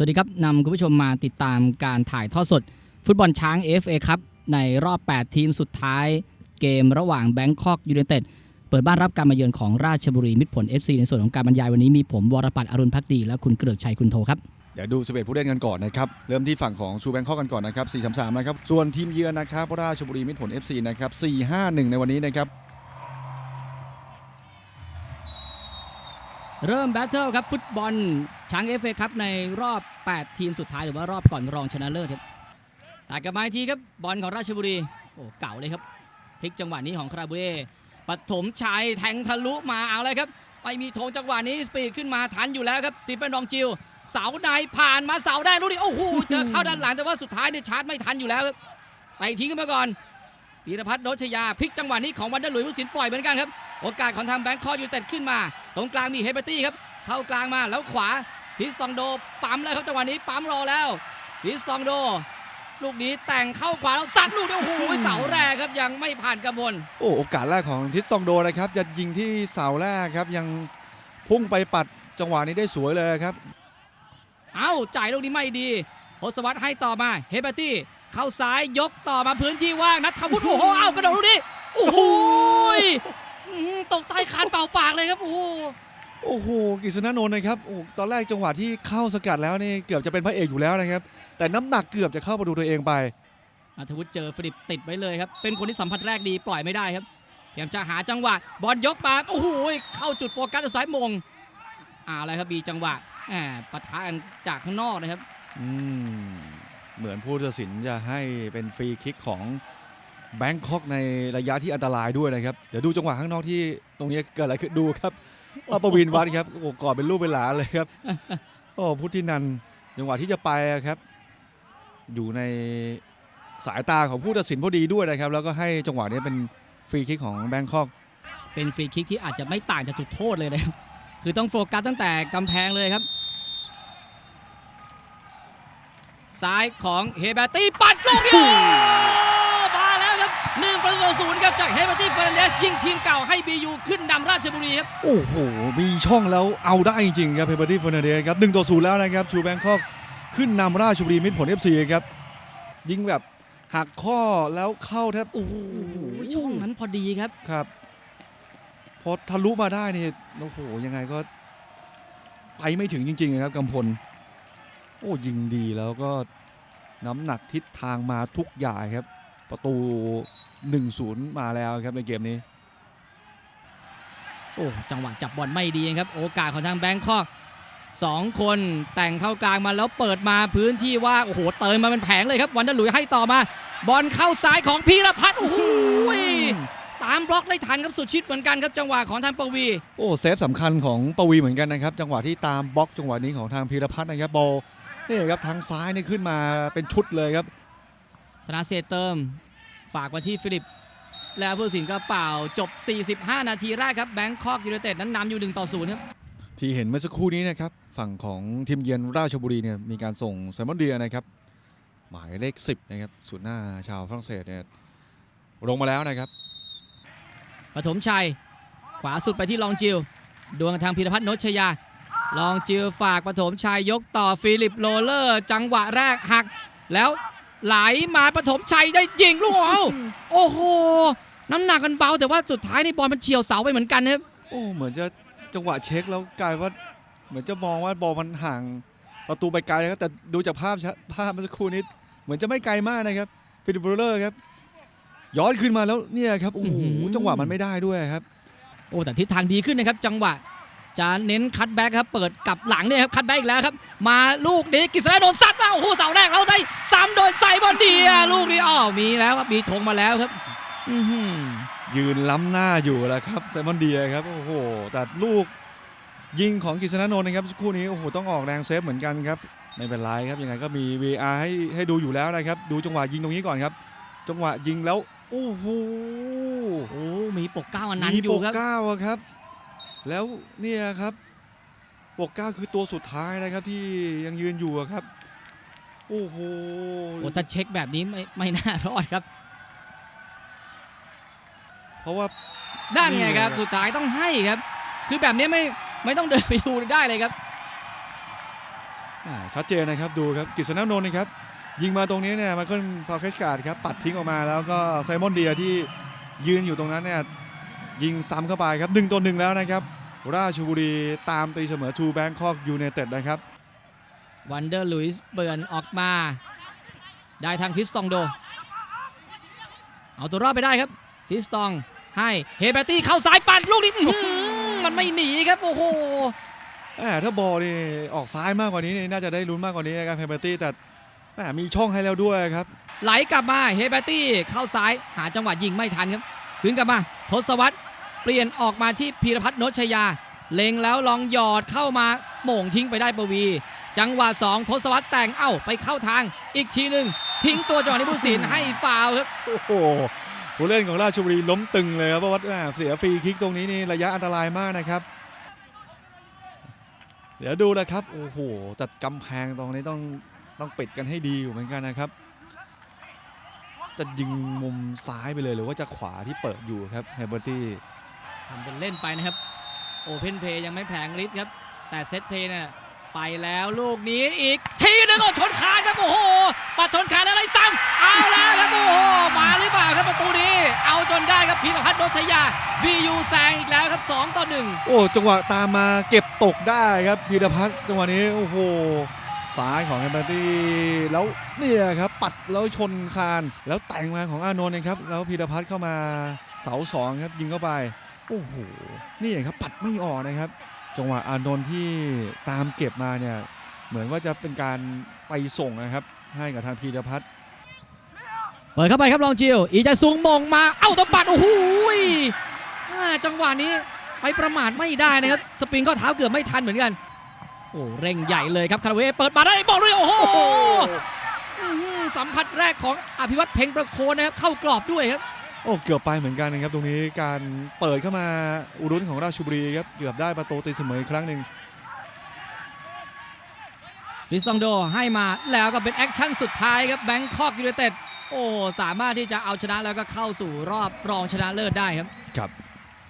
สวัสดีครับนำคุณผู้ชมมาติดตามการถ่ายทอดสด ฟุตบอลช้าง FA ครับในรอบ 8 ทีมสุดท้าย เกมระหว่างแบงคอกยู n นเต็ดเปิดบ้านรับการมาเยือนของราชบุรีมิตรผล FC ในส่วนของการบรรยายวันนี้มีผมวรปัตรอรุณพักดีและคุณเกริกชัยคุณโทครับเดี๋ยวดู11ผู้เล่นกันก่อนนะครับ เริ่มที่ฝั่งของชูแบงคอกกันก่อนนะครับ4-3-3นะครับส่วนทีมเยือนนะครับราชบุรีมิตรผล FC นะครับ4-5-1 ในวันนี้นะครับ เริ่มแบทเทิลครับ ฟุตบอลช้าง FA ครับในรอบ 8 ทีมสุดท้ายหรือว่ารอบก่อนรองชนะเลิศครับแต่กลับมาทีครับบอลของราชบุรีโอ้เก่าเลยครับพลิกจังหวะนี้ของคาราบูเร่ปฐมชัยแทงทะลุมาเอาเลยครับไม่มีธงจังหวะนี้สปีดขึ้นมาทันอยู่แล้วครับซีเฟนดองจิวเสาในผ่านมาเสาแดงลูกนี้โอ้โหเจอเข้าด้านหลังแต่ว่าสุดท้ายเนี่ยชาร์จไม่ทันอยู่แล้วครับไปทิ้งขึ้นมาก่อน พีรพัฒน์โนชยาพลิกจังหวะนี้ของวันเดอร์หลุยส์ผู้สินปล่อยเหมือนกันครับ โอกาสของทางแบงค์คอกยูไนเต็ดขึ้นมา ตรงกลางมีเฮเบอร์ตี้ครับ เข้ากลางมาแล้วขวาพิสตองโดปั๊มแล้วครับจังหวะนี้ปั๊มรอแล้วพิสตองโด ลูกนี้แต่งเข้าขวาแล้วซัดลูกเดียวโอ้โหเสาแรกครับยังไม่ผ่านกระบวนโอ้โอกาสแรกของทิสซองโดนะครับจะยิงที่เสาแรกครับยังพุ่งไปปัดจังหวะนี้ได้สวยเลยครับ เอ้าจ่ายลูกนี้ไม่ดีโฮสวัตให้ต่อมาเฮเบอร์ตี้ เข้าซ้ายยกต่อมาพื้นที่ว่างนัทวุฒิโอ้โหเอ้ากระโดดลูกนี้โอ้โหยอื้อหือตกใต้คานเป่าปากเลยครับโอ้โหโอ้โหกฤษณนนท์นะครับโอ้ตอนแรกจังหวะที่เข้าสกัดแล้วนี่เกือบจะเป็นพระเอกอยู่แล้วนะครับ แต่น้ำหนักเกือบจะเข้าประตูตัวเองไปนัทวุฒิเจอฟิลิปติดไว้เลยครับ เป็นคนที่สัมผัสแรกดีปล่อยไม่ได้ครับพยายามจะหาจังหวะบอลยกมาโอ้โหเข้าจุดโฟกัสจากซ้ายมงอ่าอะไรครับมีจังหวะแหมปะทะกันจากข้างนอกนะครับ อืม เหมือนผู้ตัดสินจะให้เป็นฟรีคิกของแบงคอกในระยะที่อันตรายด้วยนะครับ เดี๋ยวดูจังหวะข้างนอกที่ตรงนี้เกิดอะไรขึ้นดูครับว่าปวินวัดครับโอ้กอดเป็นรูปเป็นหลาเลยครับโอ้พุทธินันจังหวะที่จะไปครับ อยู่ในสายตาของผู้ตัดสินพอดีด้วยนะครับ แล้วก็ให้จังหวะนี้เป็นฟรีคิกของแบงคอกเป็นฟรีคิกที่อาจจะไม่ต่างจากจุดโทษเลยนะครับคือต้องโฟกัสตั้งแต่กำแพงเลยครับ ซ้ายของเฮเบอร์ตี้ปัดลูกเดียวมาแล้วครับหนึ่งประตูต่อศูนย์ครับจากเฮเบอร์ตี้เฟรนเดสยิงทีมเก่าให้บียูขึ้นนำราชบุรีครับโอ้โหมีช่องแล้วเอาได้จริงๆครับเพเบอร์ตี้เฟอร์นันเดสครับหนึ่งต่อศูนย์แล้วนะครับชูแบงคอกขึ้นนำราชบุรีมิตรผล FC ครับยิงแบบหักข้อแล้วเข้าแทบโอ้โหช่องนั้นพอดีครับครับพอทะลุมาได้นี่โอ้โหยังไงก็ไปไม่ถึงจริงๆนะครับกำพล โอ้ยิงดีแล้วก็น้ำหนักทิศทางมาทุกอย่างครับ ประตู 1-0 มาแล้วครับในเกมนี้ โอ้จังหวะจับบอลไม่ดีครับ โอกาสของทางแบงคอกสองคนแต่งเข้ากลางมาแล้วเปิดมาพื้นที่ว่างโอ้โห เติมมาเป็นแผงเลยครับ วันเดอร์หลุยให้ต่อมา บอลเข้าซ้ายของพีรพัฒน์โอ้โหตามบล็อกได้ทันครับสุดชิดเหมือนกันครับจังหวะของทางปวี โอ้เซฟสำคัญของปวีเหมือนกันนะครับ จังหวะที่ตามบล็อกจังหวะนี้ของทางพีรพัฒน์นะครับบอล นี่ครับทางซ้ายนี่ขึ้นมาเป็นชุดเลยครับ ธนาเศษเติม ฝากมาที่ฟิลิป แล้วผู้ตัดสินก็เป่าจบ 45 นาทีแรกครับแบงคอกยูไนเต็ดนั้นนำอยู่1ต่อ0ครับที่เห็นเมื่อสักครู่นี้นะครับ ฝั่งของทีมเยือนราชบุรีเนี่ยมีการส่งไซมอนเดียนะครับ หมายเลข 10 นะครับศูนย์หน้าชาวฝรั่งเศสเนี่ยลงมาแล้วนะครับปฐมชัย ขวาสุดไปที่ลองจิว ดวงทางพีรพัฒน์โนชยา ลองจิวฝากปฐมชัยยกต่อฟิลิปโรเลอร์ จังหวะแรกหัก แล้วไหลมาปฐมชัยได้ยิงลูกเอาโอ้โห น้ำหนักมันเบาแต่ว่าสุดท้ายในบอลมันเฉียวเสาไปเหมือนกันนะครับโอ้เหมือนจะจังหวะเช็คแล้วกลายว่าเหมือนจะมองว่าบอลมันห่างประตูไปไกลนะครับแต่ดูจากภาพชัดภาพเมื่อสักครู่นี้เหมือนจะไม่ไกลมากนะครับฟิลิปโรเลอร์ครับย้อนขึ้นมาแล้วเนี่ยครับโอ้โหอื้อหือจังหวะมันไม่ได้ด้วยครับโอ้แต่ทิศทางดีขึ้นนะครับ จังหวะ จะเน้นคัตแบ็กครับ เปิดกลับหลังเนี่ยครับคัตแบ็กอีกแล้วครับ มาลูกนี้กิษณะโดนซัดมาโอ้โหเสาแรกเราได้ซ้ำโดยไซบอนเดียลูกนี้อ้อมีแล้วครับมีธงมาแล้วครับอือหือยืนล้ำหน้าอยู่แล้วครับไซมอนเดียครับโอ้โหแต่ลูกยิงของกฤษณนนท์นะครับสักครู่นี้โอ้โหต้องออกแรงเซฟเหมือนกันครับไม่เป็นไรครับยังไงก็มี VR ให้ให้ดูอยู่แล้วนะครับ ดูจังหวะยิงตรงนี้ก่อนครับ จังหวะยิงแล้วโอ้โหโอ้มีปกเก้าอันนั้นมีอปยู่กครับเก้าอะครับ แล้วเนี่ยครับปกเก้าคือตัวสุดท้ายนะครับที่ยังยืนอยู่อะครับ โอ้โหโอ้ถ้าเช็คแบบนี้ไม่ไม่น่ารอดครับ เพราะว่านั่นไงครับนี่ไงสุดท้ายต้องให้ครับ คือแบบนี้ไม่ไม่ต้องเดินไปดูได้เลยครับอ่าชัดเจนนะครับดูครับกฤษณนนท์นะครับ ยิงมาตรงนี้เนี่ยมาเคิลฟาวเคชการ์ดครับปัดทิ้งออกมาแล้วก็ไซมอนเดียที่ยืนอยู่ตรงนั้นเนี่ย ยิงซ้ำเข้าไปครับหนึ่งต่อหนึ่งแล้วนะครับ ราชบุรีตามตีเสมอทูแบงคอกยูไนเต็ดนะครับวันเดอร์ลุยส์เบิร์นออกมา ได้ทางฟิสตองโด เอาตัวรอดไปได้ครับฟิสตองให้เฮเบอร์ตี้เข้าสายปั่นลูกนี้อื้อหือมันไม่หนีครับโอ้โหแหมถ้าบอลนี่ออกซ้ายมากกว่านี้นี่น่าจะได้ลุ้นมากกว่านี้นะครับเฮเบอร์ตี้แต่แหมมีช่องให้แล้วด้วยครับ ไหลกลับมาเฮเบอร์ตี้เข้าซ้ายหาจังหวะยิงไม่ทันครับคืนกลับมาทศวรรษ เปลี่ยนออกมาที่พีรพัฒน์โนชยา เล็งแล้วลองหยอดเข้ามาโหม่งทิ้งไปได้ปวี จังหวะ2ทศวรรษแต่งเอ้าไปเข้าทางอีกทีหนึ่งทิ้งตัวจังหวะนี้ผู้สินให้ฟาวล์ครับโอ้โหผู้เล่นของราชบุรีล้มตึงเลยครับเพราะว่าแหมเสียฟรีคิกตรงนี้นี่ระยะอันตรายมากนะครับ เดี๋ยวดูนะครับโอ้โหจัดกำแพงตรงนี้ต้องต้องปิดกันให้ดีอยู่เหมือนกันนะครับ จะยิงมุมซ้ายไปเลยหรือว่าจะขวาที่เปิดอยู่ครับเฮเบอร์ตี้ ทำเป็นเล่นไปนะครับ โอเพนเพย์ยังไม่แผลงฤทธิ์ครับ แต่เซตเพย์เนี่ยไปแล้วลูกนี้อีกทีหนึงโอ้ชนคานครับโอ้โหปัดชนคานอะไรซ้ำเอาแล้วครับโอ้โหมาหรือเปล่าครับประตูนี้ เอาจนได้ครับพีรพัฒน์โดชยาบียูแซงอีกแล้วครับ 2 ต่อ 1 โอ้จังหวะตามมาเก็บตกได้ครับพีรพัฒน์จังหวะนี้โอ้โหซ้ายของเฮเบอร์ตี้แล้วเนี่ยครับปัดแล้วชนคานแล้วแต่งมาของอานนท์นะครับแล้วพีรพัฒน์เข้ามาเสาสองครับยิงเข้าไป โอ้โห นี่ครับปัดไม่ออกนะครับ จังหวะอานนท์ที่ตามเก็บมาเนี่ย เหมือนว่าจะเป็นการไปส่งนะครับ ให้กับทางพีรพัฒน์เปิดเข้าไปครับลองจิวอีจะซุงมงมา เอ้าตบปัด โอ้โหยอ่าจังหวะนี้ไปประมาทไม่ได้นะครับ สปริงก็เท้าเกือบไม่ทันเหมือนกัน โอ้เร่งใหญ่เลยครับคาราเวเปิดมาได้บอกเลยโอ้โหอื้อหือสัมผัสแรกของอภิวัตเพ่งประโคนนะครับเข้ากรอบด้วยครับ โอ้เกือบไปเหมือนกันนะครับตรงนี้การเปิดเข้ามาอุรุนของราชบุรีครับเกือบได้ประตูตีเสมออีกครั้งหนึ่งฟริสตองโดให้มาแล้วก็เป็นแอคชั่นสุดท้ายครับแบงคอกยูไนเต็ดโอ้สามารถที่จะเอาชนะแล้วก็เข้าสู่รอบรองชนะเลิศได้ครับครับ